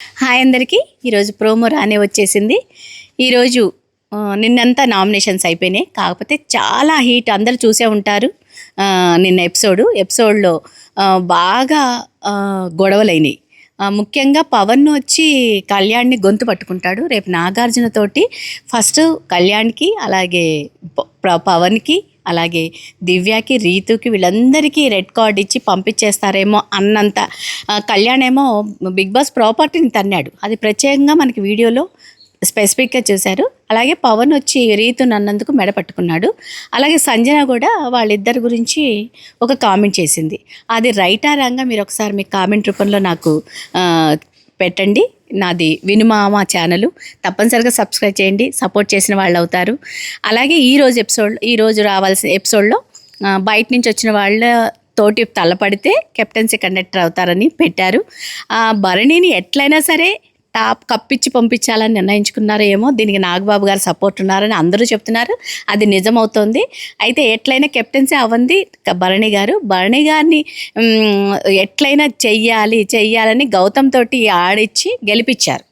Hi అందరికీ. ఈరోజు promo రానే వచ్చేసింది. ఈరోజు నిన్నంతా నామినేషన్స్ అయిపోయినాయి. కాకపోతే చాలా హీట్ అందరూ చూసే ఉంటారు. నిన్న ఎపిసోడు ఎపిసోడ్లో బాగా గొడవలైనవి ముఖ్యంగా పవన్ వచ్చి కళ్యాణ్ని గొంతు పట్టుకుంటాడు. రేపు నాగార్జునతోటి ఫస్ట్ కళ్యాణ్కి అలాగే పవన్కి అలాగే దివ్యకి రీతుకి వీళ్ళందరికీ రెడ్ కార్డ్ ఇచ్చి పంపించేస్తారేమో అన్నంత. కళ్యాణ్ ఏమో బిగ్ బాస్ ప్రాపర్టీని తన్నాడు. అది ప్రత్యేకంగా మనకి వీడియోలో స్పెసిఫిక్గా చూశారు. అలాగే పవన్ వచ్చి రీతు అన్నందుకు మెడ పట్టుకున్నాడు. అలాగే సంజన కూడా వాళ్ళిద్దరి గురించి ఒక కామెంట్ చేసింది. అది రైటా రంగా మీరు ఒకసారి మీ కామెంట్ రూపంలో నాకు పెట్టండి. నాది వినుమామ ఛానల్ తప్పనిసరిగా సబ్స్క్రైబ్ చేయండి సపోర్ట్ చేసిన వాళ్ళు అవుతారు. అలాగే ఈరోజు ఎపిసోడ్ ఈరోజు రావాల్సిన ఎపిసోడ్లో బయట నుంచి వచ్చిన వాళ్ళ తోటి తలపడితే కెప్టెన్సీ కండక్టర్ అవుతారని పెట్టారు. ఆ భరణిని ఎట్లయినా సరే టాప్ కప్పిచ్చి పంపించాలని నిర్ణయించుకున్నారో ఏమో దీనికి నాగబాబు గారు సపోర్ట్ ఉన్నారని అందరూ చెప్తున్నారు. అది నిజమవుతోంది. అయితే ఎట్లయినా కెప్టెన్సీ అవ్వంది భరణి గారు. భరణి గారిని ఎట్లయినా చెయ్యాలి చెయ్యాలని గౌతమ్ తోటి ఆడిచ్చి గెలిపించారు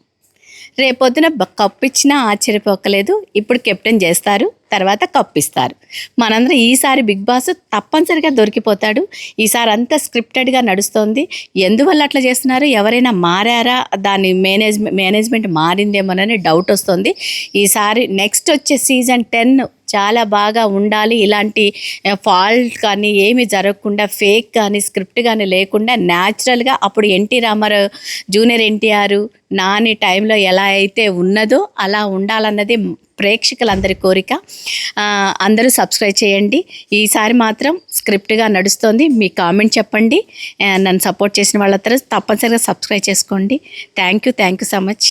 రేపొద్దున కప్పిచ్చినా ఆశ్చర్యపోకలేదు ఇప్పుడు కెప్టెన్ చేస్తారు తర్వాత కప్పిస్తారు. మనందరం ఈసారి బిగ్ బాస్ తప్పనిసరిగా దొరికిపోతాడు. ఈసారి అంతా స్క్రిప్టెడ్గా నడుస్తోంది. ఎందువల్ల అట్లా చేస్తున్నారు? ఎవరైనా మారారా? దాని మేనేజ్ మేనేజ్మెంట్ మారిందేమోనని డౌట్ వస్తుంది. ఈసారి నెక్స్ట్ వచ్చే సీజన్ టెన్ చాలా బాగా ఉండాలి. ఇలాంటి ఫాల్ట్ కానీ ఏమి జరగకుండా ఫేక్ కానీ స్క్రిప్ట్ కానీ లేకుండా న్యాచురల్గా అప్పుడు NT Rama Rao junior NTR Nani టైంలో ఎలా అయితే ఉన్నదో అలా ఉండాలన్నది ప్రేక్షకులందరి కోరిక. అందరూ సబ్స్క్రైబ్ చేయండి. ఈసారి మాత్రం స్క్రిప్ట్గా నడుస్తుంది. మీ కామెంట్ చెప్పండి. నన్ను సపోర్ట్ చేసిన వాళ్ళందరూ తప్పనిసరిగా సబ్స్క్రైబ్ చేసుకోండి. Thank you thank you so much.